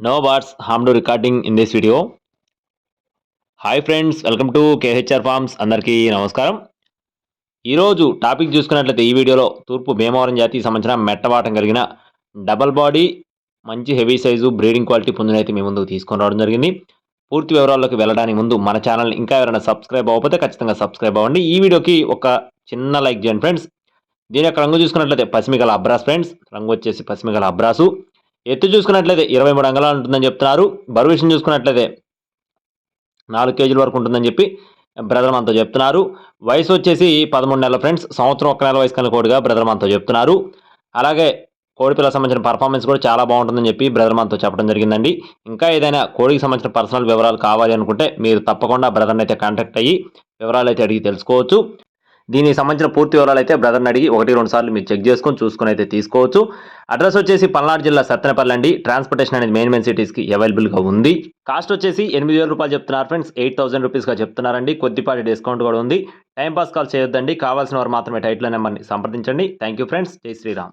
No bars hmm to recording in this video hi friends welcome to KHR farms అందరికీ నమస్కారం. ఈరోజు topic చూసుకున్నట్లయితే ఈ వీడియోలో తూర్పు భీమవరం జాతికి సంబంధించిన మెట్టవాటం కలిగిన డబల్ బాడీ మంచి హెవీ సైజు బ్రీడింగ్ క్వాలిటీ పుంజునైతే మీ ముందుకు తీసుకొని రావడం జరిగింది. పూర్తి వివరాల్లోకి వెళ్ళడానికి ముందు మన ఛానల్ ఇంకా ఎవరైనా సబ్స్క్రైబ్ అవ్వకపోతే ఖచ్చితంగా సబ్స్క్రైబ్ అవ్వండి. ఈ వీడియోకి ఒక చిన్న లైక్ చేయండి ఫ్రెండ్స్ దీని యొక్క రంగు చూసుకున్నట్లయితే పసిమిగల అబ్రాస్ ఫ్రెండ్స్ రంగు వచ్చేసి పసిమిగల అబ్రాసు. ఎత్తు చూసుకున్నట్లయితే ఇరవై మూడు అంగళాలు ఉంటుందని చెప్తున్నారు. బరువు విషయం చూసుకున్నట్లయితే నాలుగు కేజీల వరకు ఉంటుందని చెప్పి బ్రదర్ మనతో చెప్తున్నారు. వయసు వచ్చేసి పదమూడు నెలల ఫ్రెండ్స్ సంవత్సరం ఒక నెల వయసు కలిగిన కోడిగా బ్రదర్ మనతో చెప్తున్నారు. అలాగే కోడి పిల్లలకు సంబంధించిన పర్ఫార్మెన్స్ కూడా చాలా బాగుంటుందని చెప్పి బ్రదర్ మనతో చెప్పడం జరిగిందండి. ఇంకా ఏదైనా కోడికి సంబంధించిన పర్సనల్ వివరాలు కావాలి అనుకుంటే మీరు తప్పకుండా బ్రదర్ని అయితే కాంటాక్ట్ అయ్యి వివరాలు అయితే అడిగి తెలుసుకోవచ్చు. దీనికి సంబంధించిన పూర్తి వివరాలు అయితే బ్రదర్ని అడిగి ఒకటి రెండు సార్లు మీరు చెక్ చేసుకొని చూసుకొని అయితే తీసుకోవచ్చు. అడ్రస్ వచ్చేసి పల్నాడు జిల్లా సత్తెనపల్లి అండి. ట్రాన్స్పోర్టేషన్ అనేది మెయిన్ మెయిన్ సిటీస్కి అవైలబుల్గా ఉంది. కాస్ట్ వచ్చేసి ఎనిమిది వేల రూపాయలు చెప్తున్నారు ఫ్రెండ్స్ ఎయిట్ థౌసండ్ రూపీస్గా చెప్తున్నారండి. కొద్దిపాటి డిస్కౌంట్ కూడా ఉంది. టైం పాస్ కాల్ చేయొద్దండి. కావాల్సిన వారు మాత్రమే టైటిల్ నెంబర్ని సంప్రదించండి. థ్యాంక్ యూ ఫ్రెండ్స్ జై శ్రీరామ్.